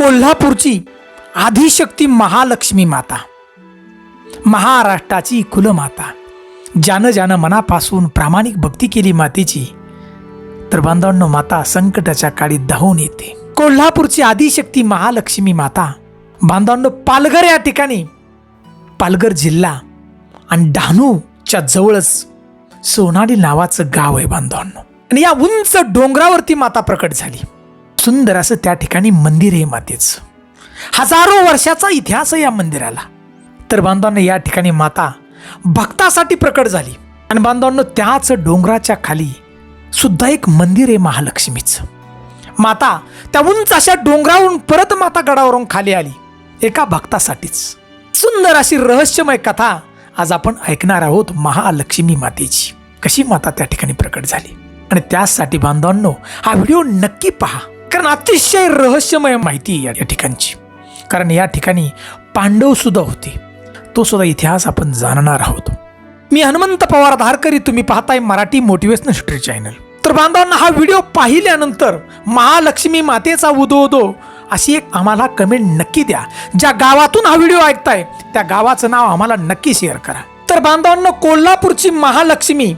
कोल्हापूरची आदिशक्ती महालक्ष्मी माता महाराष्ट्राची कुलमाता. ज्यानं ज्यानं मनापासून प्रामाणिक भक्ती केली मातेची तर बांधवांनो माता संकटाच्या काळी धावून येते. कोल्हापूरची आदिशक्ती महालक्ष्मी माता बांधवांनो पालघर या ठिकाणी पालघर जिल्हा आणि डहाणूच्या जवळच सोनाली नावाचं गाव आहे बांधवांनो. आणि या उंच डोंगरावरती माता प्रकट झाली. सुंदर असं त्या ठिकाणी मंदिर आहे मातेचं. हजारो वर्षाचा इतिहास आहे या मंदिराला. तर बांधवांना या ठिकाणी माता भक्तासाठी प्रकट झाली. आणि बांधवांनो त्याच डोंगराच्या खाली सुद्धा एक मंदिर आहे महालक्ष्मीचं. माता त्या उंच अशा डोंगरावरून परत माता गडावरून खाली आली एका भक्तासाठीच. सुंदर अशी रहस्यमय कथा आज आपण ऐकणार आहोत महालक्ष्मी मातेची. कशी माता त्या ठिकाणी प्रकट झाली? आणि त्यासाठी बांधवांनो हा व्हिडिओ नक्की पहा. कारण अतिशय रहस्यमय माहिती आहे या ठिकाणची. कारण या ठिकाणी पांडव सुद्धा होते. तो सुद्धा इतिहास आपण जाणणार आहोत. मी हनुमंत पवार धारकरी तुम्ही पाहताय मराठी मोटिवेशनल हिस्ट्री चॅनल तर बांधवांना हा व्हिडिओ पाहिल्यानंतर महालक्ष्मी मातेचा उदो उदो अशी एक आम्हाला कमेंट नक्की द्या. ज्या गावातून हा व्हिडिओ ऐकताय त्या गावाचं नाव आम्हाला नक्की शेअर करा. तर बांधवांनो कोल्हापूरची महालक्ष्मी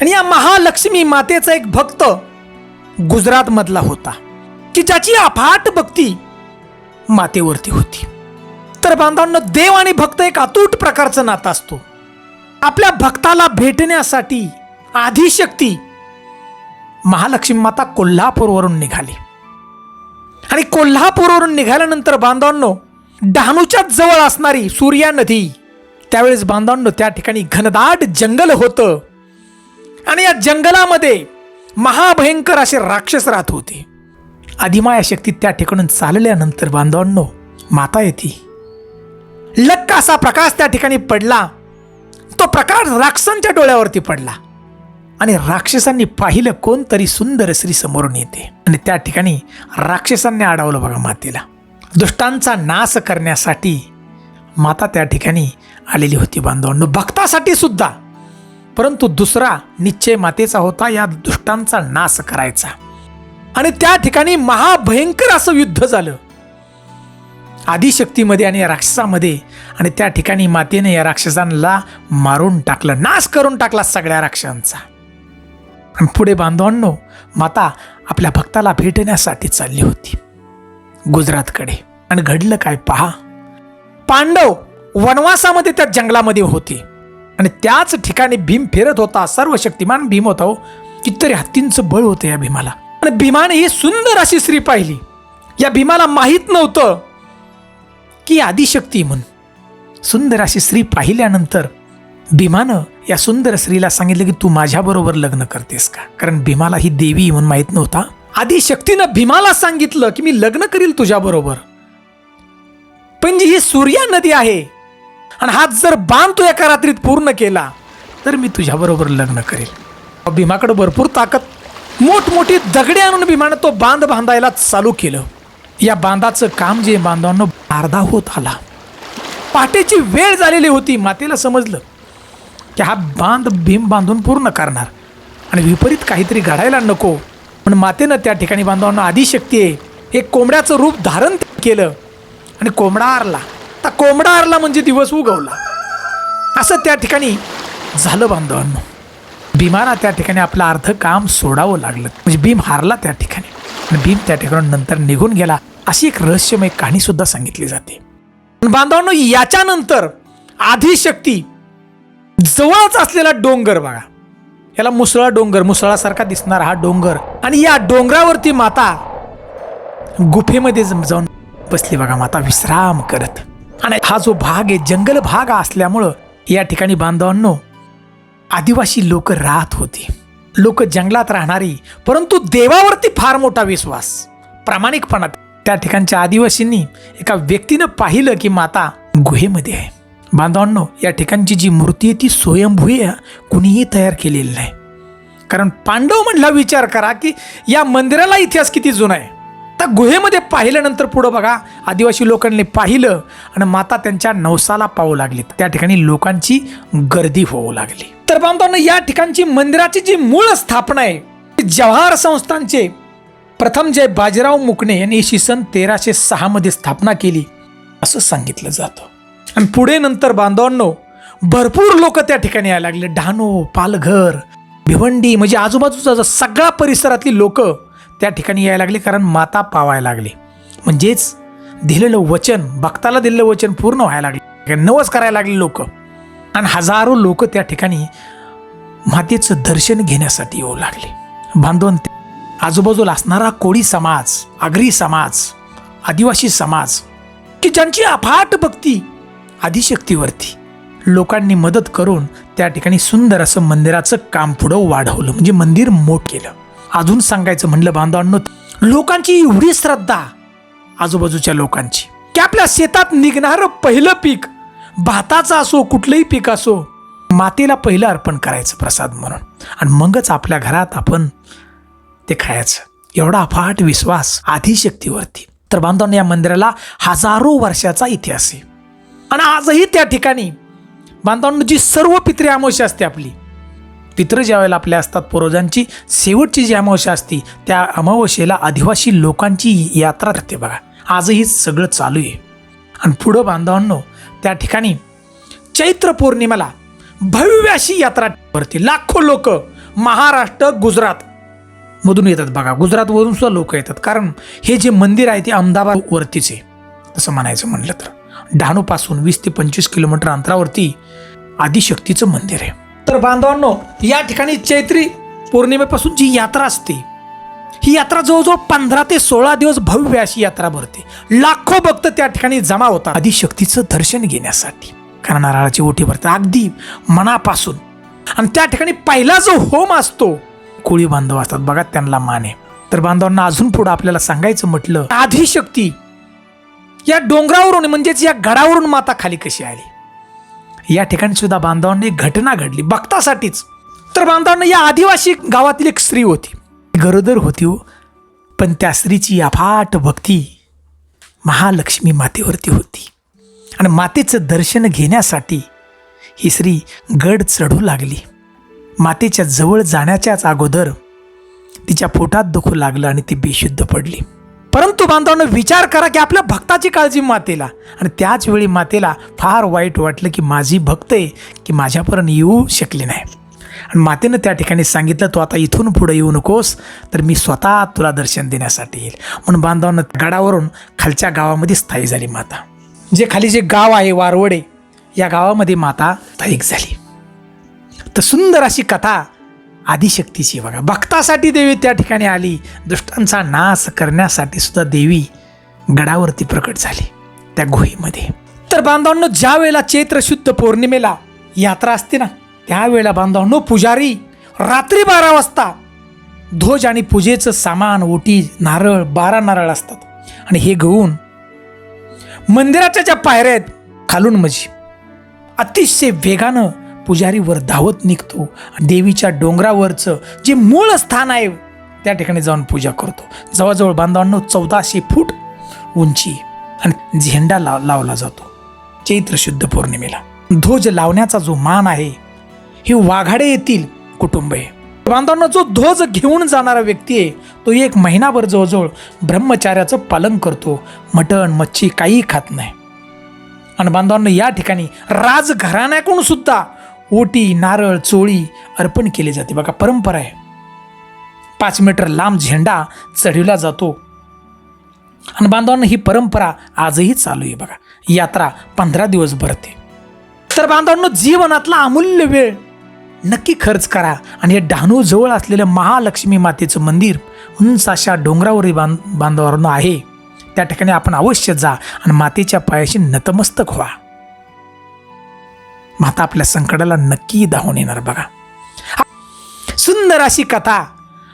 आणि या महालक्ष्मी मातेचा एक भक्त गुजरात मधला होता. की ज्याची अफाट भक्ती मातेवरती होती. तर बांधवांना देव आणि भक्त एक अतूट प्रकारचं नातं असतो. आपल्या भक्ताला भेटण्यासाठी आदिशक्ती महालक्ष्मी माता कोल्हापूरवरून निघाली. आणि कोल्हापूरवरून निघाल्यानंतर बांधवांनो डहाणूच्या जवळ असणारी सूर्या नदी त्यावेळेस बांधवांनो त्या ठिकाणी घनदाट जंगल होतं. आणि या जंगलामध्ये महाभयंकर असे राक्षस राहत होते. आदिमाया शक्ती त्या ठिकाणून चालल्यानंतर बांधवांनो माता येते. लक्क असा प्रकाश त्या ठिकाणी पडला. तो प्रकाश राक्षसांच्या डोळ्यावरती पडला. आणि राक्षसांनी पाहिलं कोणतरी सुंदर स्त्री समोरून येते. आणि त्या ठिकाणी राक्षसांनी अडवलं बघा मातेला. दुष्टांचा नाश करण्यासाठी माता त्या ठिकाणी आलेली होती बांधवांनो. भक्तासाठी सुद्धा. परंतु दुसरा निश्चय मातेचा होता या दुष्टांचा नाश करायचा. आणि त्या ठिकाणी महाभयंकर असं युद्ध झालं. आदिशक्तीमध्ये आणि या राक्षसामध्ये आणि त्या ठिकाणी मातेने या राक्षसांना मारून टाकलं नाश करून टाकला सगळ्या राक्षसांचा. आणि पुढे बांधवांनो माता आपल्या भक्ताला भेटण्यासाठी चालली होती. गुजरातकडे. आणि घडलं काय पहा? पांडव वनवासामध्ये त्या जंगलामध्ये होते. आणि त्याच ठिकाणी भीम फिरत होता सर्व शक्तिमान भीम होता हो. कितीतरी हत्तींचं बळ होतं या भीमाला. आणि भीमाने ही सुंदर अशी स्त्री पाहिली. या भीमाला माहीत नव्हतं की आदिशक्ती म्हणून. सुंदर अशी स्त्री पाहिल्यानंतर भीमानं या सुंदर स्त्रीला सांगितलं की तू माझ्याबरोबर लग्न करतेस का? कारण भीमाला ही देवी म्हणून माहीत नव्हता. आदिशक्तीनं भीमाला सांगितलं की मी लग्न करील तुझ्याबरोबर पण जी ही सूर्या नदी आहे आणि हा जर बांध तू एका रात्रीत पूर्ण केला तर मी तुझ्याबरोबर लग्न करेल. भीमाकडे भरपूर ताकद मोठमोठी दगडे आणून भीमानं तो बांध बांधायला चालू केलं. या बांधाचं काम जे बांधवांना अर्धा होत आला. पहाटेची वेळ झालेली होती मातेला समजलं की हा बांध भीम बांधून पूर्ण करणार आणि विपरीत काहीतरी घडायला नको. पण मातेनं त्या ठिकाणी बांधवांना आदिशक्ती आहे. एक कोंबड्याचं रूप धारण केलं आणि कोंबडा आरला तर कोंबडा आरला म्हणजे दिवस उगवला. असं त्या ठिकाणी झालं बांधवांनो. भीमाला त्या ठिकाणी आपलं अर्ध काम सोडावं लागलं. म्हणजे भीम हारला त्या ठिकाणी. आणि भीम त्या ठिकाणी नंतर निघून गेला. अशी एक रहस्यमय कहाणी सुद्धा सांगितली जाते. पण बांधवांनो याच्यानंतर आदिशक्ती जवळच असलेला डोंगर बघा. याला मुसळा डोंगर मुसळासारखा दिसणारा हा डोंगर. आणि या डोंगरावरती माता गुफेमध्ये जाऊन बसली बघा. माता विश्राम करत. आणि हा जो भाग आहे जंगल भाग असल्यामुळं या ठिकाणी बांधवांनो आदिवासी लोक राहत होते. लोक जंगलात राहणारी परंतु देवावरती फार मोठा विश्वास. प्रामाणिकपणा. त्या ठिकाणच्या आदिवासींनी एका व्यक्तीनं पाहिलं की माता गुहेमध्ये आहे. बांधवांनो या ठिकाणची जी मूर्ती आहे ती स्वयंभूय कुणीही तयार केलेली नाही. कारण पांडव म्हणला विचार करा की या मंदिराला इतिहास किती जुना आहे. तर गुहेमध्ये पाहिल्यानंतर पुढं बघा आदिवासी लोकांनी पाहिलं आणि माता त्यांच्या नवसाला पाहू लागली त्या ठिकाणी लोकांची गर्दी होऊ लागली. तर बांधवांनो या ठिकाणची मंदिराची जी मूळ स्थापना आहे ती जवाहर संस्थांचे प्रथम जय बाजीराव मुकणे यांनी इसवी सन तेराशे सहामध्ये स्थापना केली असं सांगितलं जातं. आणि पुढे नंतर बांधवांनो भरपूर लोक त्या ठिकाणी यायला लागले. डहाणू पालघर भिवंडी म्हणजे आजूबाजूचा सगळा परिसरातली लोक त्या ठिकाणी यायला लागली कारण माता पावायला लागली. म्हणजेच दिलेलं वचन भक्ताला दिलेलं वचन पूर्ण व्हायला लागले. नवस करायला लागले लोक. आणि हजारो लोक त्या ठिकाणी मातेचं दर्शन घेण्यासाठी येऊ लागले. बांधून आजूबाजूला असणारा कोळी समाज आगरी समाज आदिवासी समाज की ज्यांची अफाट भक्ती आदिशक्तीवरती लोकांनी मदत करून त्या ठिकाणी सुंदर असं मंदिराचं काम पुढं वाढवलं. म्हणजे मंदिर मोठ केलं. अजून सांगायचं म्हणलं बांधवांनो लोकांची एवढी श्रद्धा आजूबाजूच्या लोकांची की आपल्या शेतात निघणारं पहिलं पीक भाताचं असो कुठलंही पीक असो मातेला पहिलं अर्पण करायचं प्रसाद म्हणून. आणि मगच आपल्या घरात आपण ते खायचं. एवढा अफाट विश्वास आधीशक्तीवरती तर बांधवांनो या मंदिराला हजारो वर्षाचा इतिहास आहे. आणि आजही त्या ठिकाणी बांधवांनो जी सर्व पित्री अमावस्या असते आपली पित्र ज्यावेळेला आपल्या असतात पूर्वजांची शेवटची जी अमावस्या असती त्या अमावस्येला आदिवासी लोकांची यात्रा राहते बघा. आजही सगळं चालू आहे. आणि पुढं बांधवांनो त्या ठिकाणी चैत्र पौर्णिमेला भव्य अशी यात्रा भरते. लाखो लोक महाराष्ट्र गुजरात मधून येतात बघा. गुजरातवरून सुद्धा लोक येतात. कारण हे जे मंदिर आहे ते अहमदाबाद वरतीच आहे. तसं म्हणायचं म्हणलं तर. डहाणूपासून वीस ते पंचवीस किलोमीटर अंतरावरती आदिशक्तीचं मंदिर आहे. तर बांधवांनो या ठिकाणी चैत्री पौर्णिमेपासून जी यात्रा असते ही यात्रा जवळजवळ पंधरा ते सोळा दिवस भव्य अशी यात्रा भरते. लाखो भक्त त्या ठिकाणी जमा होतात. आदिशक्तीचं दर्शन घेण्यासाठी. कारण नारळाची ओटी भरतात. अगदी मनापासून. आणि त्या ठिकाणी पहिला जो होम असतो कोळी बांधव असतात. बघा त्यांना माने तर बांधवांना अजून पुढं आपल्याला सांगायचं म्हटलं आदिशक्ती या डोंगरावरून म्हणजेच या गडावरून माता खाली कशी आली? या ठिकाणी सुद्धा बांधवांनी एक घटना घडली. भक्तासाठीच. तर बांधवांना या आदिवासी गावातील एक स्त्री होती. गरोदर होती हो. पण त्या स्त्रीची अफाट भक्ती महालक्ष्मी मातेवरती होती. आणि मातेचं दर्शन घेण्यासाठी ही स्त्री गड चढू लागली. मातेच्या जवळ जाण्याच्याच अगोदर तिच्या पोटात दुखू लागलं आणि ती बेशुद्ध पडली. परंतु बांधवांनो विचार करा की आपल्या भक्ताची काळजी मातेला. आणि त्याच वेळी मातेला फार वाईट वाटलं की माझी भक्त आहे की माझ्यापर्यंत येऊ शकली नाही. आणि मातेनं त्या ठिकाणी सांगितलं तू आता इथून पुढे येऊ नकोस तर मी स्वतः तुला दर्शन देण्यासाठी येईल. म्हणून बांधवांना गडावरून खालच्या गावामध्ये स्थायी झाली माता. जे खाली जे गाव आहे वारवडे या गावामध्ये माता स्थायिक झाली. तर सुंदर अशी कथा आदिशक्तीची बघा. भक्तासाठी देवी त्या ठिकाणी आली. दुष्टांचा नाश करण्यासाठी सुद्धा देवी गडावरती प्रकट झाली. त्या गुहेमध्ये. तर बांधवांनो ज्या वेळेला चैत्र शुद्ध पौर्णिमेला यात्रा असते ना त्यावेळेला बांधवांनो पुजारी रात्री बारा वाजता ध्वज आणि पूजेचं सामान ओटी नारळ बारा नारळ असतात. आणि हे घेऊन मंदिराच्या ज्या पायऱ्या आहेत खालून म्हणजे अतिशय वेगानं पुजारीवर धावत निघतो आणि देवीच्या डोंगरावरचं जे मूळ स्थान आहे त्या ठिकाणी जाऊन पूजा करतो. जवळजवळ बांधवांनो चौदाशे फूट उंची आणि झेंडा लाव लावला जातो. चैत्र शुद्ध पौर्णिमेला. ध्वज लावण्याचा जो मान आहे हे वाघाडे येथील कुटुंब आहे. बांधवांना जो ध्वज घेऊन जाणारा व्यक्ती आहे तो एक महिनाभर जवळजवळ ब्रह्मचार्याचं पालन करतो. मटण मच्छी काहीही खात नाही. आणि बांधवांना या ठिकाणी राजघराण्याकडून सुद्धा ओटी नारळ चोळी अर्पण केली जाते. बघा परंपरा आहे. पाच मीटर लांब झेंडा चढविला जातो. आणि बांधवांना ही परंपरा आजही चालू आहे. बघा यात्रा पंधरा दिवस भरते. तर बांधवांनो जीवनातला अमूल्य वेळ नक्की खर्च करा. आणि हे डहाणू जवळ असलेलं महालक्ष्मी मातेचं मंदिर उंच अशा डोंगरावरील बांध बांधवांनो आहे. त्या ठिकाणी आपण अवश्य जा आणि मातेच्या पायाशी नतमस्तक व्हा. माता आपल्या संकटाला नक्की धावून येणार बघा. सुंदर अशी कथा.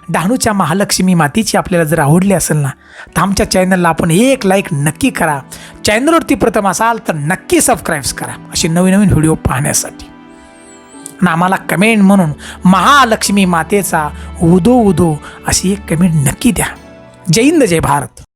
डहाणूच्या महालक्ष्मी मातेची आपल्याला जर आवडली असेल ना तर आमच्या चॅनलला आपण एक लाईक नक्की करा. चॅनलवरती प्रथम असाल तर नक्की सबस्क्राईब्स करा. असे नवीन नवीन व्हिडिओ पाहण्यासाठी. आणि आम्हाला कमेंट म्हणून महालक्ष्मी मातेचा उदो उदो अशी एक कमेंट नक्की द्या. जय हिंद जय भारत.